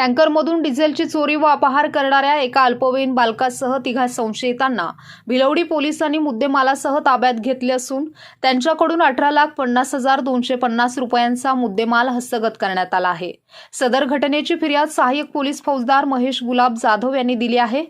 टँकरमधून डिझेलची चोरी व अपहार करणाऱ्या एका अल्पवयीन बालकासह तिघा संशयितांना भिलवडी पोलिसांनी मुद्देमालासह ताब्यात घेतले असून त्यांच्याकडून अठरा लाख पन्नास हजार दोनशे पन्नास रुपयांचा मुद्देमाल हस्तगत करण्यात आला आहे. सदर घटनेची फिर्याद सहाय्यक पोलीस फौजदार महेश गुलाब जाधव यांनी दिली आहे.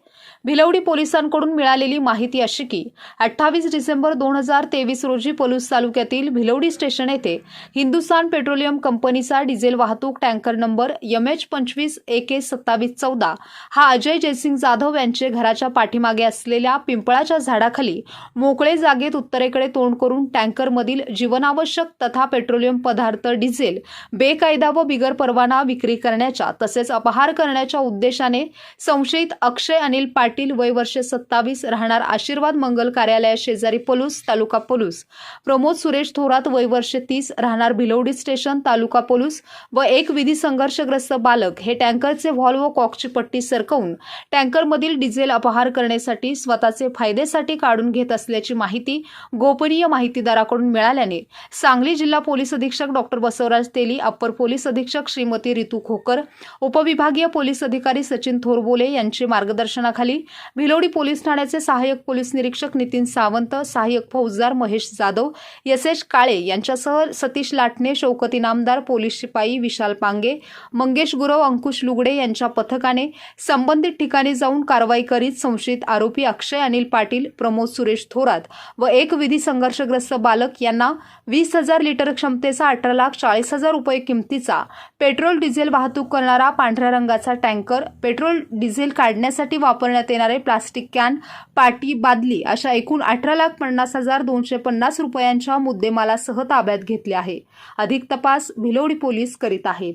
भिलवडी पोलिसांकडून मिळालेली माहिती अशी की अठ्ठावीस डिसेंबर दोन हजार तेवीस रोजी पलूस तालुक्यातील भिलवडी स्टेशन येथे हिंदुस्थान पेट्रोलियम कंपनीचा डिझेल वाहतूक टँकर नंबर एम एच पंचवीस एके सत्तावीस चौदा. हा अजय जयसिंग जाधव यांचे घराच्या पाठीमागे असलेल्या पिंपळाच्या झाडाखाली मोकळे जागेत उत्तरेकडे तोंड करून टँकरमधील जीवनावश्यक तथा पेट्रोलियम पदार्थ डिझेल बेकायदा व बिगर परवाना विक्री करण्याच्या तसेच अपहार करण्याच्या उद्देशाने संशयित अक्षय अनिल पाटील वय वर्ष सत्तावीस राहणार आशीर्वाद मंगल कार्यालया शेजारी पलूस तालुका पलूस. प्रमोद सुरेश थोरात वय वर्ष तीस राहणार भिलवडी स्टेशन तालुका पोलूस व एक विधी संघर्षग्रस्त बालक हे टँकरचे व्हॉल्व कॉकची पट्टी सरकवून टँकरमधील डिझेल अपहार करण्यासाठी स्वतःचे फायदेसाठी काढून घेत असल्याची माहिती गोपनीय माहितीदाराकडून मिळाल्याने सांगली जिल्हा पोलीस अधीक्षक doctor Basavaraj Teli upper police अधीक्षक श्रीमती रितू खोकर उपविभागीय पोलीस अधिकारी सचिन थोरबोले यांचे मार्गदर्शनाखाली भिलोडी पोलीस ठाण्याचे सहाय्यक पोलीस निरीक्षक नितीन सावंत सहाय्यक फौजदार महेश जाधव एस एच काळे यांच्यासह सतीश लाटणे शौकत इनामदार पोलीस शिपाई विशाल पांगे मंगेश गुरव अंकुश लुगडे यांच्या पथकाने संबंधित ठिकाणी जाऊन कारवाई करीत संशयित आरोपी अक्षय अनिल पाटील प्रमोद सुरेश थोरात व एक विधी संघर्षग्रस्त बालक यांना वीस हजार लिटर क्षमतेचा अठरा लाख चाळीस हजार रुपये किमतीचा पेट्रोल डिझेल वाहतूक करणारा पांढऱ्या रंगाचा टँकर पेट्रोल डिझेल काढण्यासाठी वापरण्यात येणारे प्लास्टिक कॅन पाटी बादली अशा एकूण अठरा लाख पन्नास हजार दोनशे पन्नास रुपयांच्या मुद्देमालासह ताब्यात घेतले आहे. अधिक तपास भिलोडी पोलीस करीत आहेत.